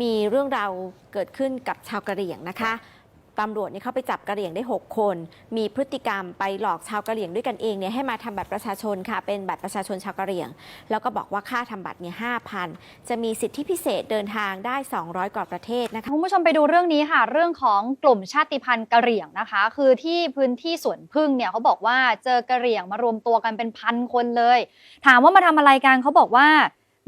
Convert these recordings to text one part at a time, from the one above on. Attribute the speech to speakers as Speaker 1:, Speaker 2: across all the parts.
Speaker 1: มีเรื่องราวเกิดขึ้นกับชาวกะเหรี่ยงนะคะตำรวจเนี่ยเข้าไปจับกะเหรี่ยงได้ 6 คน มีพฤติกรรมไปหลอกชาวกะเหรี่ยงด้วยกันเองเนี่ยให้มาทำบัตรประชาชนค่ะ เป็นบัตรประชาชนชาวกะเหรี่ยง แล้วก็บอกว่าค่าทำบัตรเนี่ยห้าพันจะมีสิทธิพิเศษเดินทางได้ 200 กว่าประเทศนะคะ
Speaker 2: คุณผู้ชมไปดูเรื่องนี้ค่ะ เรื่องของกลุ่มชาติพันธุ์กะเหรี่ยงนะคะ คือที่พื้นที่สวนพึ่งเนี่ยเขาบอกว่าเจอกะเหรี่ยงมารวมตัวกันเป็นพันคนเลย ถามว่ามาทำอะไรกันเขาบอกว่า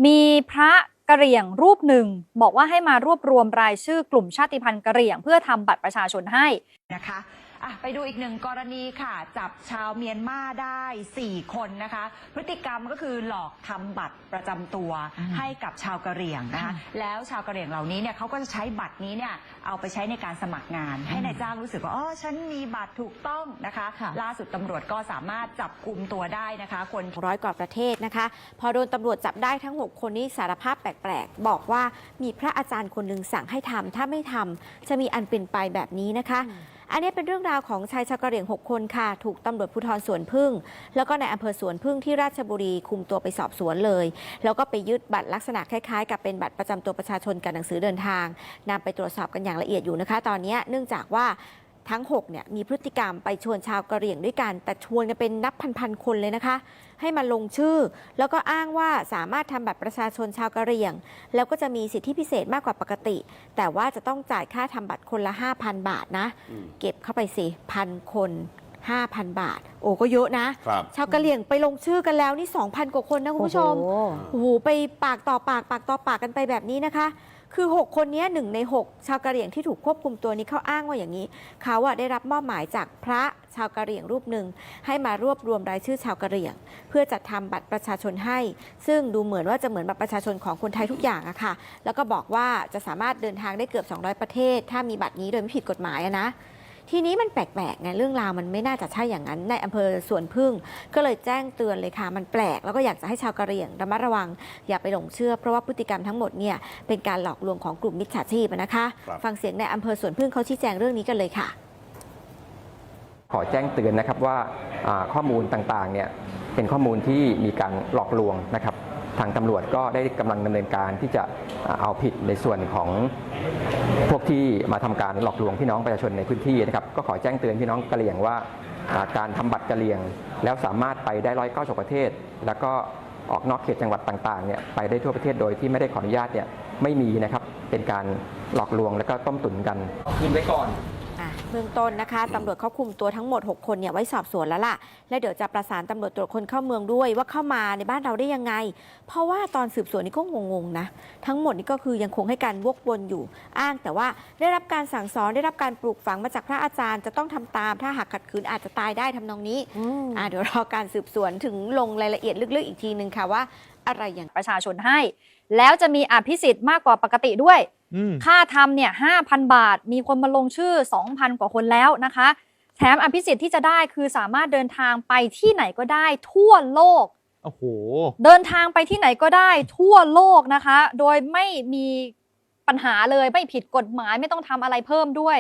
Speaker 2: มีพระ กะเหรี่ยงรูปหนึ่ง บอกว่าให้มารวบรวมรายชื่อกลุ่มชาติพันธุ์กะเหรี่ยง เพื่อทำบัตรประชาชนให้
Speaker 3: นะคะ อะไปดูอีกหนึ่งกรณีค่ะ จับชาวเมียนมาได้ 4 คนนะคะ พฤติกรรมก็คือหลอกทำบัตรประจำตัวให้กับชาวกะเหรี่ยงนะคะแล้วชาวกะเหรี่ยงเหล่านี้เนี่ยเขาก็จะใช้บัตรนี้เนี่ยเอาไปใช้ในการสมัครงาน ให้นายจ้างรู้สึกว่าอ๋อฉันมีบัตรถูกต้องนะคะ ล่าสุดตำรวจก็สามารถจับกลุ่มตัวได้นะคะ คน
Speaker 1: ร้อยกว่าประเทศนะคะ พอโดนตำรวจจับได้ทั้ง 6 คนนี้สารภาพแปลกๆ บอกว่ามีพระอาจารย์คนหนึ่งสั่งให้ทำถ้าไม่ทำจะมีอันเป็นไปแบบนี้นะคะ อันนี้เป็นเรื่องราวของชายชาวกะเหรี่ยง 6 คนค่ะ ถูกตำรวจภูธรสวนพึ่ง แล้วก็ในอำเภอสวนพึ่งที่ราชบุรีคุมตัวไปสอบสวนเลย แล้วก็ไปยึดบัตรลักษณะคล้ายๆ กับเป็นบัตรประจำตัวประชาชนกับหนังสือเดินทางนำไปตรวจสอบกันอย่างละเอียดอยู่นะคะ ตอนนี้เนื่องจากว่า ทั้ง6เนี่ยมีพฤติกรรมไปชวนชาวกะเหรี่ยงด้วยกัน แต่ชวนกันเป็นนับพันๆคนเลยนะคะ ให้มาลงชื่อ แล้วก็อ้างว่าสามารถทำบัตรประชาชนชาวกะเหรี่ยง แล้วก็จะมีสิทธิพิเศษมากกว่าปกติ แต่ว่าจะต้องจ่ายค่าทำบัตรคนละ 5,000 บาทนะ เก็บเข้าไปสิพันคน 5,000 บาท โอ้ก็เยอะนะ
Speaker 4: ครับ
Speaker 1: ชาวกะเหรี่ยงไปลงชื่อกันแล้วนี่ 2,000 กว่าคนนะคุณผู้ชมโอ้โหไปปากต่อปากปากต่อปากกันไปแบบนี้นะคะ คือ 6 คนนี้หนึ่งใน 6 ชาวกะเหรี่ยงที่ถูกควบคุมตัวนี้เขาอ้างว่าอย่างนี้ เขาอะได้รับมอบหมายจากพระชาวกะเหรี่ยงรูปหนึ่ง ให้มารวบรวมรายชื่อชาวกะเหรี่ยง เพื่อจัดทำบัตรประชาชนให้ ซึ่งดูเหมือนว่าจะเหมือนบัตรประชาชนของคนไทยทุกอย่างอะค่ะ แล้วก็บอกว่าจะสามารถเดินทางได้เกือบ 200 ประเทศ ถ้ามีบัตรนี้โดยไม่ผิดกฎหมายนะ ทีนี้มันแปลกๆไงเรื่องราวมันไม่น่าจะใช่อย่างนั้น ในอำเภอสวนพึ่ง ก็เลยแจ้งเตือนเลยค่ะ มันแปลกแล้วก็อยากจะให้ชาวกะเหรี่ยงระมัดระวัง อย่าไปหลงเชื่อ เพราะว่าพฤติกรรมทั้งหมดเนี่ยเป็นการหลอกลวงของกลุ่มมิจฉาชีพอะนะคะ
Speaker 4: ครับ
Speaker 1: ฟังเสียงในอำเภอสวนพึ่งเขาชี้แจงเรื่องนี้กันเลยค่ะ
Speaker 5: ขอแจ้งเตือนนะครับว่าอ่าข้อมูลต่างๆเนี่ยเป็นข้อมูลที่มีการหลอกลวงนะครับ ทางตำรวจก็ได้กำลังดำเนินการที่จะเอาผิดในส่วนของพวกที่มาทำการหลอกลวงพี่น้องประชาชนในพื้นที่นะครับ ก็ขอแจ้งเตือนพี่น้องกะเหรี่ยงว่าการทำบัตรกะเหรี่ยง แล้วสามารถไปได้ร้อยเก้าสิประเทศ แล้วก็ออกนอกเขตจังหวัดต่างๆเนี่ยไปได้ทั่วประเทศโดยที่ไม่ได้ขออนุญาตเนี่ยไม่มีนะครับเป็นการหลอกลวงแล้วก็ต้มตุ๋นกันคืนไว้ก่อน
Speaker 1: เบื้องต้นนะคะตำรวจเขาคุมตัวทั้งหมด 6 คนเนี่ยไว้สอบสวนแล้วล่ะ และเดี๋ยวจะประสานตำรวจตรวจคนเข้าเมืองด้วยว่าเข้ามาในบ้านเราได้ยังไง เพราะว่าตอนสืบสวนนี่ก็งงๆนะ ทั้งหมดนี่ก็คือยังคงให้การวกวนอยู่ อ้างแต่ว่าได้รับการสั่งสอนได้รับการปลูกฝังมาจากพระอาจารย์จะต้องทำตาม ถ้าหากขัดขืนอาจจะตายได้ทำนองนี้อะเดี๋ยวรอการสืบสวนถึงลงรายละเอียดลึกๆอีกทีนึงค่ะว่า อะไรอย่าง
Speaker 2: ประชาชนให้ แล้วจะมีอภิสิทธิ์มากกว่าปกติด้วย
Speaker 6: อืม
Speaker 2: ค่าทำเนี่ย5,000บาท มีคนมาลงชื่อ 2,000 กว่าคนแล้วนะคะ แถมอภิสิทธิ์ที่จะได้คือสามารถเดินทางไปที่ไหนก็ได้ทั่วโลก
Speaker 6: โอ้โห
Speaker 2: เดินทางไปที่ไหนก็ได้ทั่วโลกนะคะ โดยไม่มีปัญหาเลยไม่ผิดกฎหมายไม่ต้องทำอะไรเพิ่มด้วย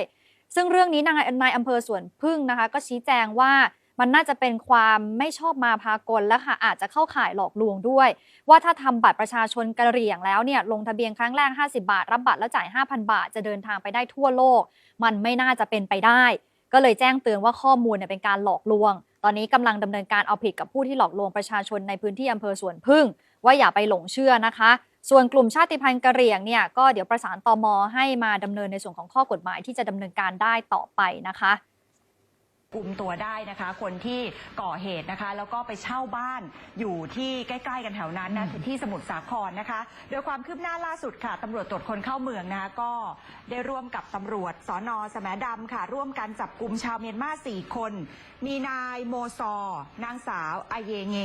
Speaker 2: ซึ่งเรื่องนี้นายนายอำเภอสวนพึ่งนะคะ ก็ชี้แจงว่า มันน่าจะเป็นความไม่ชอบมาพากลและค่ะอาจจะเข้าข่ายหลอกลวงด้วย ว่าถ้าทำบัตรประชาชนกะเหรี่ยงแล้วเนี่ยลงทะเบียนครั้งแรก 50 บาท รับบัตรแล้วจ่าย 5,000 บาท จะเดินทางไปได้ทั่วโลก มันไม่น่าจะเป็นไปได้ ก็เลยแจ้งเตือนว่าข้อมูลเนี่ยเป็นการหลอกลวง ตอนนี้กำลังดำเนินการเอาผิดกับผู้ที่หลอกลวงประชาชนในพื้นที่อำเภอสวนพึ่ง ว่าอย่าไปหลงเชื่อนะคะส่วนกลุ่มชาติพันธุ์กะเหรี่ยงเนี่ยก็เดี๋ยวประสานตมให้มาดำเนินในส่วนของข้อกฎหมายที่จะดำเนินการได้ต่อไปนะคะ
Speaker 3: กลุ่มตัวได้นะคะ คนที่ก่อเหตุนะคะ แล้วก็ไปเช่าบ้านอยู่ที่ใกล้ๆกันแถวนั้นนะที่สมุทรสาครนะคะ โดยความคืบหน้าล่าสุดค่ะตำรวจตรวจคนเข้าเมืองนะคะก็ได้ร่วมกับตำรวจสอนอสแหมดำค่ะ ร่วมกันจับกลุ่มชาวเมียนมาสี่คน มีนายโมซอ นางสาวอาเยเง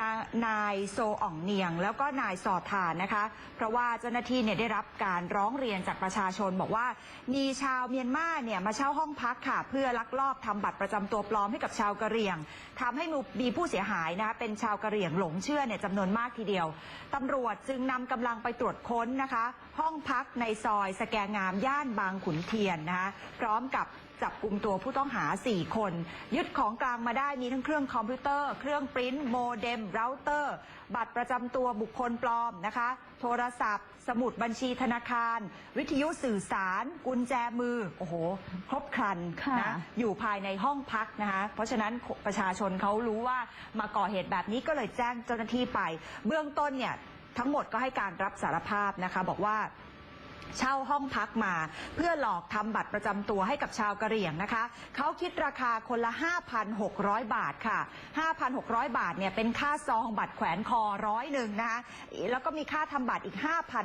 Speaker 3: นางนายโซอ่องเนียง แล้วก็นายสอดทานนะคะ เพราะว่าเจ้าหน้าที่เนี่ยได้รับการร้องเรียนจากประชาชนบอกว่ามีชาวเมียนมาเนี่ยมาเช่าห้องพักค่ะ เพื่อลักลอบทำบัตรประจำตัวปลอมให้กับชาวกะเหรี่ยง ทำให้มีผู้เสียหายนะคะเป็นชาวกะเหรี่ยงหลงเชื่อเนี่ยจำนวนมากทีเดียว ตำรวจจึงนำกำลังไปตรวจค้นนะคะ ห้องพักในซอยสแกงามย่านบางขุนเทียนนะคะพร้อมกับ จับกลุ่มตัวผู้ต้องหา 4 คน ยึดของกลางมาได้มีทั้งเครื่องคอมพิวเตอร์ เครื่องปริ้นโมเด็มเราเตอร์ บัตรประจำตัวบุคคลปลอมนะคะ โทรศัพท์ สมุดบัญชีธนาคาร วิทยุสื่อสาร กุญแจมือ โอ้โห ครบครัน
Speaker 4: ค่ะ
Speaker 3: นะอยู่ภายในห้องพักนะคะ เพราะฉะนั้นประชาชนเขารู้ว่ามาก่อเหตุแบบนี้ก็เลยแจ้งเจ้าหน้าที่ไป เบื้องต้นเนี่ยทั้งหมดก็ให้การรับสารภาพนะคะ บอกว่า เช่าห้องพักมา เพื่อหลอกทำบัตรประจำตัวให้กับชาวกะเหรี่ยงนะคะ เขาคิดราคาคนละ 5,600 บาทค่ะ 5,600 บาทเนี่ยเป็นค่าซองบัตรแขวนคอร้อยหนึ่งนะคะแล้วก็มีค่าทำบัตรอีก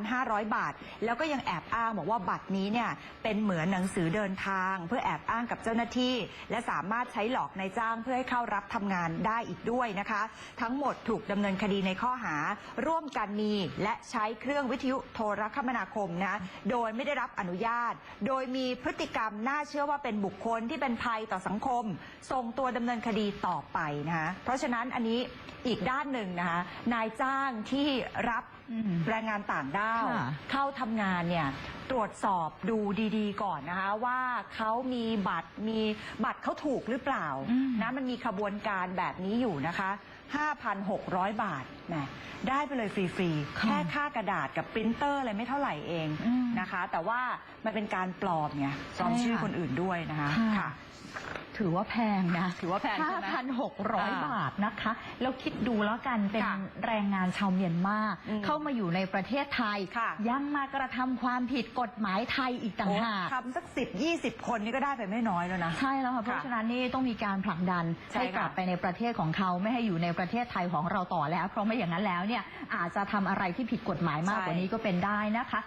Speaker 3: 5,500 บาท แล้วก็ยังแอบอ้างบอกว่าบัตรนี้เนี่ยเป็นเหมือนหนังสือเดินทาง เพื่อแอบอ้างกับเจ้าหน้าที่ และสามารถใช้หลอกนายจ้างเพื่อให้เข้ารับทำงานได้อีกด้วยนะคะ ทั้งหมดถูกดำเนินคดีในข้อหา ร่วมกันมีและใช้เครื่องวิทยุโทรคมนาคมนะโดยไม่ได้รับอนุญาต โดยมีพฤติกรรมน่าเชื่อว่าเป็นบุคคลที่เป็นภัยต่อสังคม ส่งตัวดำเนินคดีต่อไปนะคะเพราะฉะนั้นอันนี้ อีกด้านหนึ่งนะคะนายจ้างที่รับ
Speaker 4: อืม
Speaker 3: แรงงานต่างด้าว
Speaker 4: ค่ะ
Speaker 3: เข้าทำงานเนี่ยตรวจสอบดูดีๆ ก่อนนะคะว่าเขามีบัตรมีบัตรเขาถูกหรือเปล่า
Speaker 4: อืม
Speaker 3: นะมันมีขบวนการแบบนี้อยู่นะคะ 5,600 บาทแหมได้ไปเลยฟรีๆ
Speaker 4: ค่ะ
Speaker 3: แค่ค่ากระดาษกับปรินเตอร์อะไรไม่เท่าไหร่เอง
Speaker 4: อืม
Speaker 3: นะคะ แต่ว่ามันเป็นการปลอมไงปลอม
Speaker 4: ใช่
Speaker 3: ชื่อ
Speaker 4: ค่ะ
Speaker 3: คนอื่นด้วยนะคะ
Speaker 4: ค่ะ ถือว่าแพงนะ
Speaker 3: ถือว่าแพงใช่ไหม
Speaker 4: 5,600 บาทนะคะ แล้วคิดดูแล้วกันเป็น
Speaker 3: ค่ะ
Speaker 4: แรงงานชาวเมียนมา
Speaker 3: อืม
Speaker 4: เข้ามาอยู่ในประเทศไทย
Speaker 3: ค่ะ
Speaker 4: ยังมากระทำความผิดกฎหมายไทยอีกต่าง
Speaker 3: โอ้
Speaker 4: หาก
Speaker 3: ทำสักสิบยี่สิบคนนี่ก็ได้ไปไม่น้อยแล้วนะ
Speaker 4: ใช่แล้วค่ะเพราะฉะนั้นนี่ต้องมีการผลักดัน
Speaker 3: ใช่
Speaker 4: ให้กลับ
Speaker 3: ค่ะ
Speaker 4: ไปในประเทศของเขาไม่ให้อยู่ในประเทศไทยของเราต่อแล้ว เพราะไม่อย่างนั้นแล้วเนี่ยอาจจะทำอะไรที่ผิดกฎหมายมากกว่านี้ก็เป็นได้นะคะ